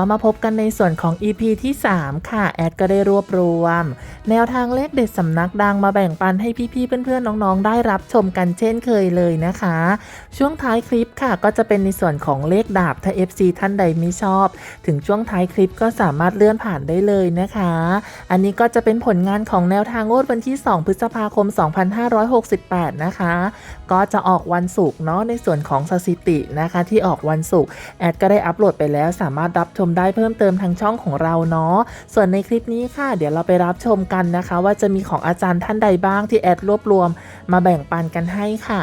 ก็มาพบกันในส่วนของ EP ที่ 3 ค่ะ แอดก็ได้รวบรวม แนวทางเลขเด็ดสำนักดังมาแบ่งปันให้พี่ๆเพื่อนๆน้องๆ ได้รับชมกันเช่นเคยเลยนะคะ ช่วงท้ายคลิปค่ะ ก็จะเป็นในส่วนของเลขดาบถ้า FC ท่านใดไม่ชอบ ถึงช่วงท้ายคลิปก็สามารถเลื่อนผ่านได้เลยนะคะ อันนี้ก็จะเป็นผลงานของแนวทางงวดวันที่ 2 พฤษภาคม 2568 นะคะ ก็จะออกวันศุกร์เนาะในส่วนของสถิตินะคะ ที่ออกวันศุกร์แอดก็ได้อัปโหลดไปแล้วสามารถรับชมได้เพิ่มเติมทางช่องของเราเนาะส่วนในคลิปนี้ค่ะ เดี๋ยวเราไปรับชมกันนะคะ ว่าจะมีของอาจารย์ท่านใดบ้างที่แอดรวบรวม มาแบ่งปันกันให้ค่ะ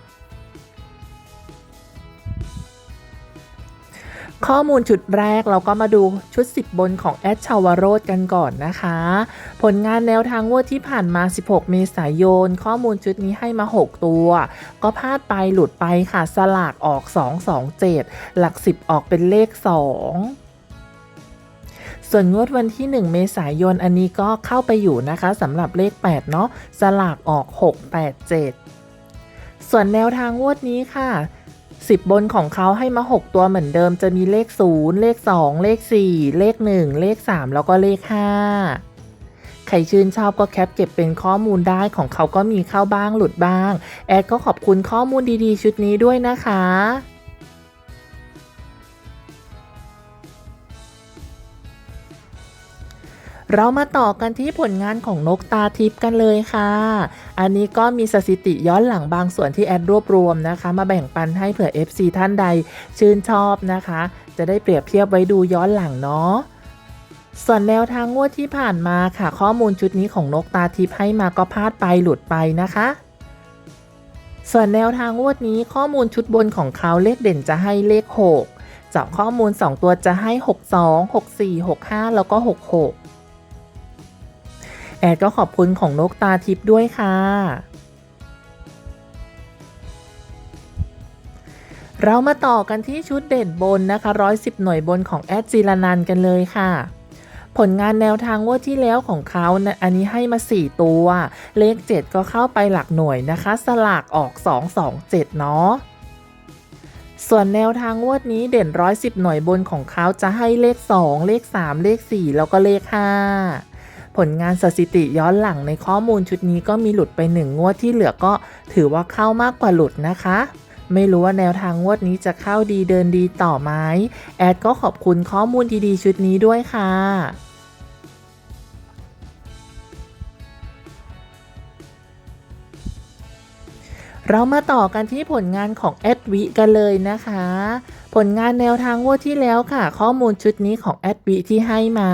ข้อมูลชุดแรกเราก็มาดูชุด 10 บนของแอดชาวโรดกันก่อนนะคะ ผลงานแนวทางงวดที่ผ่านมา 16 เมษายน ข้อมูลชุดนี้ให้มา 6 ตัว ก็พลาดไปหลุดไปค่ะ สลากออก 227 หลัก 10 ออกเป็นเลข 2ส่วนงวดวันที่ 1 เมษายนอันนี้ก็เข้าไปอยู่นะคะสำหรับเลข 8 เนาะสลากออก 687 ส่วนแนวทางงวดนี้ค่ะ 10 บนของเขาให้มา 6 ตัวเหมือนเดิมจะมีเลข 0 เลข 2 เลข 4 เลข 1 เลข 3 แล้วก็เลข 5 ใครชื่นชอบก็แคปเก็บเป็นข้อมูลได้ของเขาก็มีเข้าบ้างหลุดบ้าง แอดก็ขอบคุณข้อมูลดีๆ ชุดนี้ด้วยนะคะ เรามาต่อกันที่ผลงานของนกตาทิพย์กันเลยค่ะ อันนี้ก็มีสถิติย้อนหลังบางส่วนที่แอดรวบรวมนะคะ มาแบ่งปันให้เผื่อ FC ท่านใดชื่นชอบนะคะ จะได้เปรียบเทียบไว้ดูย้อนหลังเนาะส่วนแนวทางงวดที่ผ่านมาค่ะ ข้อมูลชุดนี้ของนกตาทิพย์ให้มาก็พลาดไปหลุดไปนะคะ ส่วนแนวทางงวดนี้ข้อมูลชุดบนของเขาเลขเด่นจะให้เลข6เจาะข้อมูล 2 ตัวจะให้ 62 64 65 แล้วก็ 66 แอดก็ขอบคุณของนกตาทิพย์ด้วยค่ะ เรามาต่อกันที่ชุดเด่นบนนะคะ 110 หน่วยบนของแอดจีรนันกันเลยค่ะ ผลงานแนวทางงวดที่แล้วของเขานะอันนี้ให้มา 4 ตัว เลข 7 ก็เข้าไปหลักหน่วยนะคะ สลากออก 227 เนาะส่วนแนวทางงวดนี้เด่น 110 หน่วยบนของเขาจะให้เลข 2 เลข 3 เลข 4 แล้วก็เลข 5 ผลงานสถิติย้อนหลังในข้อมูลชุดนี้ก็มีหลุดไป1งวดที่เหลือก็ถือว่าเข้ามากกว่าหลุดนะคะ ไม่รู้ว่าแนวทางงวดนี้จะเข้าดีเดินดีต่อไหมแอดก็ขอบคุณข้อมูลดีๆ ชุดนี้ด้วยค่ะเรามาต่อกันที่ผลงานของแอดวิกันเลยนะคะ ผลงานแนวทางงวดที่แล้วค่ะ ข้อมูลชุดนี้ของแอดวิที่ให้มา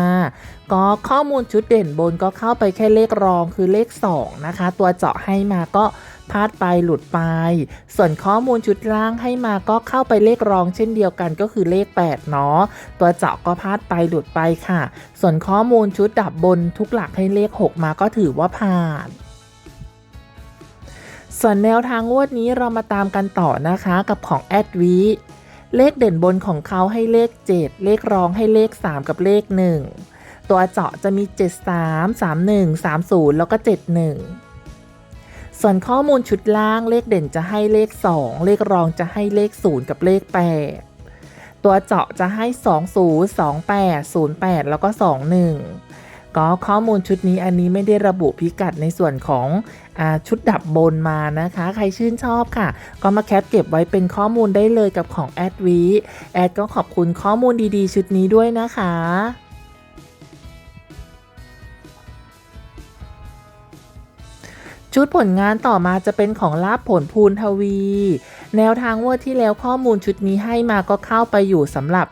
ก็ข้อมูลชุดเด่นบนก็เข้าไปแค่เลขรองคือเลข 2 นะคะ ตัวเจาะให้มาก็พลาดไปหลุดไป ส่วนข้อมูลชุดล่างให้มาก็เข้าไปเลขรองเช่นเดียวกันก็คือเลข 8 เนาะ ตัวเจาะก็พลาดไปหลุดไปค่ะ ส่วนข้อมูลชุดดับบนทุกหลักให้เลข 6 มาก็ถือว่าผ่านส่วนแนวทางงวดนี้เรามาตามกันต่อนะคะกับของแอดวี เลขเด่นบนของเขาให้เลข 7 เลขรองให้เลข 3 กับเลข 1 ตัวเจาะจะมี 73 31 30 แล้วก็ 71 ส่วนข้อมูลชุดล่างเลขเด่นจะให้เลข 2 เลขรองจะให้เลข 0 กับเลข 8 ตัวเจาะจะให้ 20 28 08 แล้วก็ 21 ก็ข้อมูลชุดนี้อันนี้ไม่ได้ระบุพิกัดในส่วนของอชุดดับบนมานะคะ ใครชื่นชอบค่ะ ก็มาแคปเก็บไว้เป็นข้อมูลได้เลยกับของแอดวีแอดก็ขอบคุณข้อมูลดีๆ ชุดนี้ด้วยนะคะ ชุดผลงานต่อมาจะเป็นของลาบผลภูนทวี แนวทางงวดที่แล้วข้อมูลชุดนี้ให้มาก็เข้าไปอยู่สำหรับ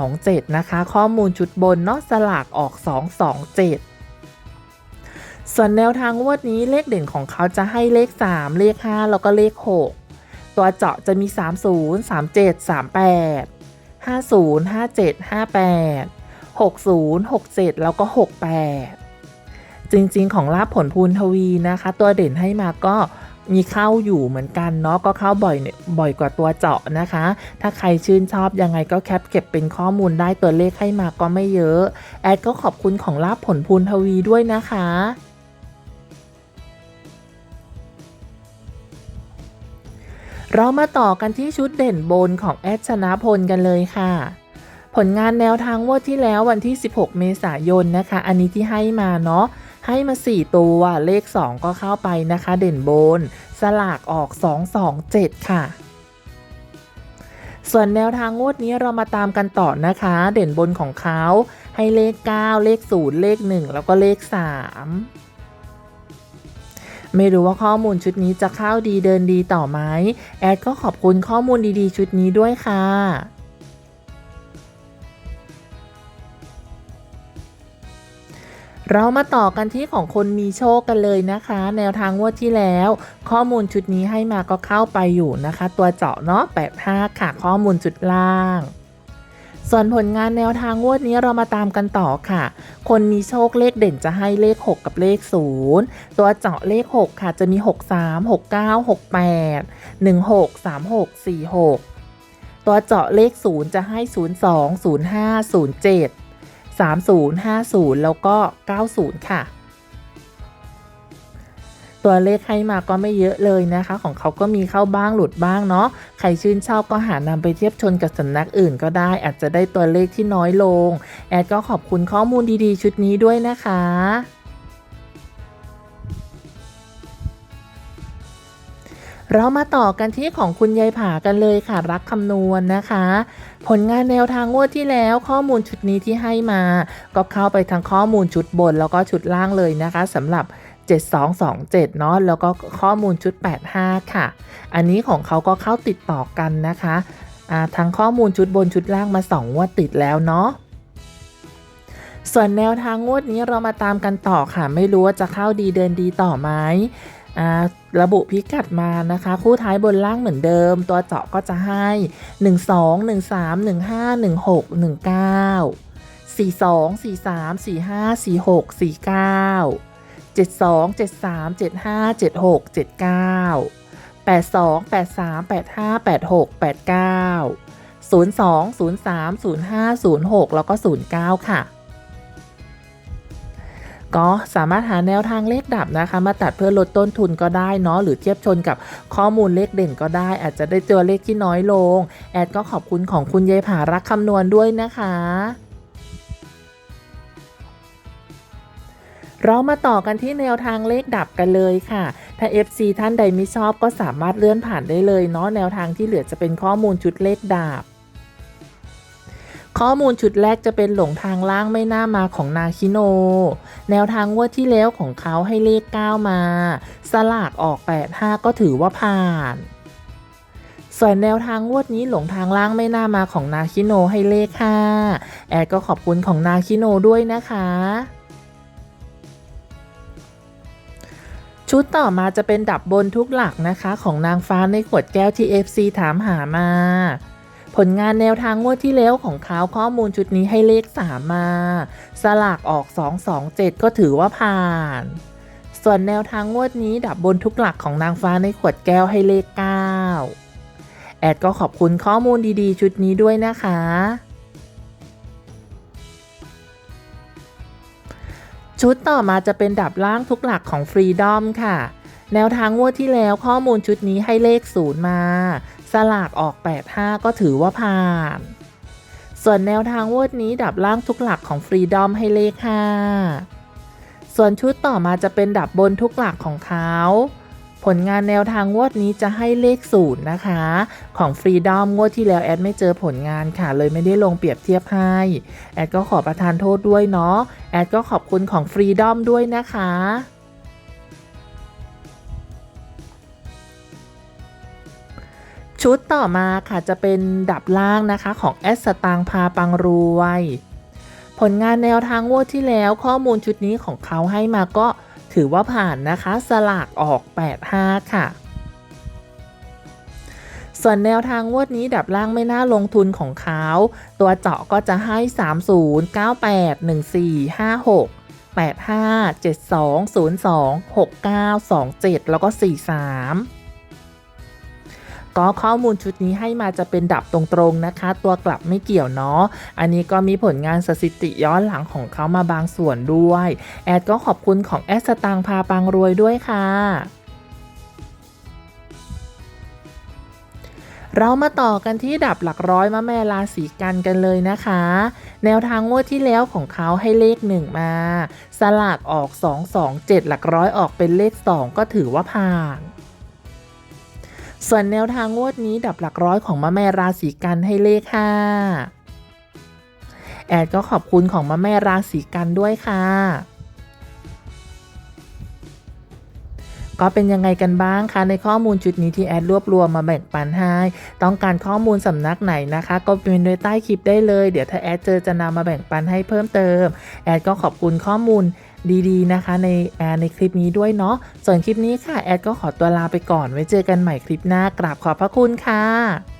27 นะคะ ข้อมูลชุดบนเนาะสลากออก 227ส่วนแนวทางวดนี้เลขเด่นของเขาจะให้เลข 3 เลข 5 แล้วก็เลข 6 ตัวเจาะจะมี 30 37 38 50 57 58 60 67 แล้วก็ 68 จริง ๆ ของลาบผลพูนทวีนะคะ ตัวเด่นให้มาก็มีเข้าอยู่เหมือนกันเนาะก็เข้าบ่อยเนี่ยบ่อยกว่าตัวเจาะนะคะ ถ้าใครชื่นชอบยังไงก็แคปเก็บเป็นข้อมูลได้ตัวเลขให้มาก็ไม่เยอะ แอดก็ขอบคุณของลาบผลพูนทวีด้วยนะคะเรามาต่อกันที่ชุดเด่นบนของแอดชนะพลกันเลยค่ะ ผลงานแนวทางงวดที่แล้ววันที่ 16 เมษายนนะคะ อันนี้ที่ให้มาเนาะ ให้มา 4 ตัวเลข 2 ก็เข้าไปนะคะ เด่นบน สลากออก 227 ค่ะ ส่วนแนวทางงวดนี้เรามาตามกันต่อนะคะ เด่นบนของเขา ให้เลข 9 เลข 0 เลข 1 แล้วก็เลข 3ไม่รู้ว่าข้อมูลชุดนี้จะเข้าดีเดินดีต่อไหม แอดก็ขอบคุณข้อมูลดีๆ ชุดนี้ด้วยค่ะ เรามาต่อกันที่ของคนมีโชคกันเลยนะคะ แนวทางงวดที่แล้ว ข้อมูลชุดนี้ให้มาก็เข้าไปอยู่นะคะ ตัวเจาะเนาะ85ค่ะ ข้อมูลจุดล่างส่วนผลงานแนวทางงวดนี้เรามาตามกันต่อค่ะ คนมีโชคเลขเด่นจะให้เลข 6 กับเลข 0 ตัวเจาะเลข 6 ค่ะจะมี 63 69 68 16 36 46 ตัวเจาะเลข 0 จะให้ 02 05 3050 แล้วก็ 90 ค่ะ ตัวเลขให้มาก็ไม่เยอะเลยนะคะ ของเขาก็มีเข้าบ้างหลุดบ้างเนาะใครชื่นชอบก็หานำไปเทียบชนกับสำนักอื่นก็ได้ อาจจะได้ตัวเลขที่น้อยลง แอดก็ขอบคุณข้อมูลดีๆ ชุดนี้ด้วยนะคะ เรามาต่อกันที่ของคุณยายผากันเลยค่ะรักคำนวณนะคะ ผลงานแนวทางงวดที่แล้วข้อมูลชุดนี้ที่ให้มา ก็เข้าไปทั้งข้อมูลชุดบนแล้วก็ชุดล่างเลยนะคะสำหรับ7227เนาะแล้วก็ข้อมูลชุด 85 ค่ะ อันนี้ของเขาก็เข้าติดต่อกันนะคะอ่าทั้งข้อมูลชุดบนชุดล่างมา2งวดติดแล้วเนาะส่วนแนวทางงวดนี้เรามาตามกันต่อค่ะ ไม่รู้ว่าจะเข้าดีเดินดีต่อไหม ระบุพิกัดมานะคะ คู่ท้ายบนล่างเหมือนเดิม ตัวเจาะก็จะให้ 12 13 15 16 19 42 43 45 46 49 72 73 75 76 79 82 83 85 86 89 02 03 05 06 แล้วก็ 09 ค่ะ ก็สามารถหาแนวทางเลขดับนะคะ มาตัดเพื่อลดต้นทุนก็ได้เนาะหรือเทียบชนกับข้อมูลเลขเด่นก็ได้ อาจจะได้ตัวเลขที่น้อยลง แอดก็ขอบคุณของคุณยายผารักคำนวณด้วยนะคะเรามาต่อกันที่แนวทางเลขดับกันเลยค่ะ ถ้า FC ท่านใดไม่ชอบก็สามารถเลื่อนผ่านได้เลยเนาะแนวทางที่เหลือจะเป็นข้อมูลชุดเลขดับ ข้อมูลชุดแรกจะเป็นหลงทางล่างไม่น่ามาของนาคิโน แนวทางงวดที่แล้วของเขาให้เลข 9 มา สลากออก 85 ก็ถือว่าผ่าน ส่วนแนวทางงวดนี้หลงทางล่างไม่น่ามาของนาคิโนให้เลข 5 แอดก็ขอบคุณของนาคิโนด้วยนะคะชุดต่อมาจะเป็นดับบนทุกหลักนะคะ ของนางฟ้าในขวดแก้วที่ FC ถามหามา ผลงานแนวทางงวดที่แล้วของเขาข้อมูลชุดนี้ให้เลข 3 มา สลากออก 227 ก็ถือว่าผ่าน ส่วนแนวทางงวดนี้ดับบนทุกหลักของนางฟ้าในขวดแก้วให้เลข 9 แอดก็ขอบคุณข้อมูลดีๆ ชุดนี้ด้วยนะคะชุดต่อมาจะเป็นดับล่างทุกหลักของ Freedom ค่ะ แนวทางงวดที่แล้วข้อมูลชุดนี้ให้เลข0มา สลากออก 85 ก็ถือว่าผ่าน ส่วนแนวทางวดนี้ดับล่างทุกหลักของ Freedom ให้เลข 5 ส่วนชุดต่อมาจะเป็นดับบนทุกหลักของเขาผลงานแนวทางงวดนี้จะให้เลข0นย์นะคะ ของ Freedom งวดที่แล้วแอดไม่เจอผลงานค่ะ เลยไม่ได้ลงเปรียบเทียบให้ แอดก็ขอประทานโทษด้วยเนาะแอดก็ขอบคุณของ Freedom ด้วยนะคะ ชุดต่อมาค่ะจะเป็นดับล่างนะคะของแอสตางพาปังรวย ผลงานแนวทางงวดที่แล้วข้อมูลชุดนี้ของเขาให้มาก็ถือว่าผ่านนะคะสลากออก 85 ค่ะ ส่วนแนวทางงวดนี้ดับล่างไม่น่าลงทุนของเขา ตัวเจาะก็จะให้ 30 98 14 56 85 72 02 69 27 แล้วก็ 43 ก็ข้อมูลชุดนี้ให้มาจะเป็นดับตรงๆนะคะ ตัวกลับไม่เกี่ยวเนาะอันนี้ก็มีผลงานสถิติย้อนหลังของเขามาบางส่วนด้วย แอดก็ขอบคุณของแอดสตางพาปังรวยด้วยค่ะเรามาต่อกันที่ดับหลักร้อยมะแม่ราศีกันกันเลยนะคะ แนวทางงวดที่แล้วของเขาให้เลข 1 มา สลากออก 2 2 7 หลักร้อยออกเป็นเลข 2 ก็ถือว่าผ่าน ส่วนแนวทางงวดนี้ดับหลักร้อยของมะแม่ราศีกันให้เลข5แอดก็ขอบคุณของมะแม่ราศีกันด้วยค่ะ ก็เป็นยังไงกันบ้างคะในข้อมูลชุดนี้ที่แอดรวบรวมมาแบ่งปันให้ ต้องการข้อมูลสำนักไหนนะคะ ก็เป็นโดยใต้คลิปได้เลย เดี๋ยวถ้าแอดเจอจะนำมาแบ่งปันให้เพิ่มเติม แอดก็ขอบคุณข้อมูลดีๆนะคะในแอในคลิปนี้ด้วยเนาะ ส่วนคลิปนี้ค่ะ แอดก็ขอตัวลาไปก่อนไว้เจอกันใหม่คลิปหน้ากราบขอบพระคุณค่ะ